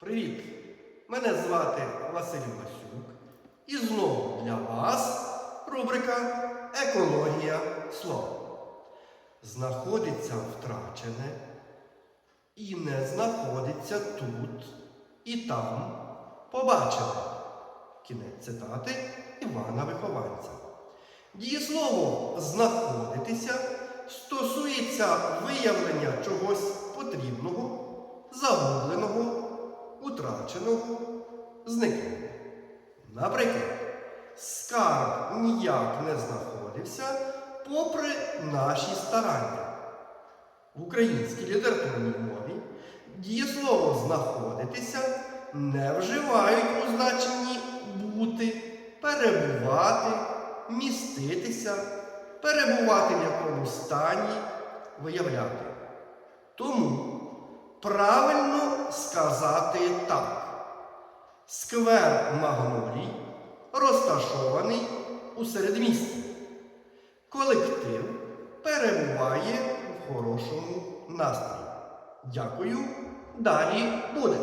Привіт! Мене звати Василь Васюк. І знову для вас рубрика Екологія слова. Знаходиться втрачене і не знаходиться тут і там побачене. Кінець цитати Івана Вихованця. Дієслово знаходитися стосується виявлення чогось потрібного, загубленого, утраченого, зниклого. Наприклад, скарб ніяк не знаходився попри наші старання. В українській літературній мові дієслово знаходитися не вживають у значенні бути, перебувати, міститися, перебувати в якомусь стані, виявляти. Тому правильно сказати так. Сквер Магнолій розташований у середмісті. Колектив перебуває в хорошому настрої. Дякую. Далі буде.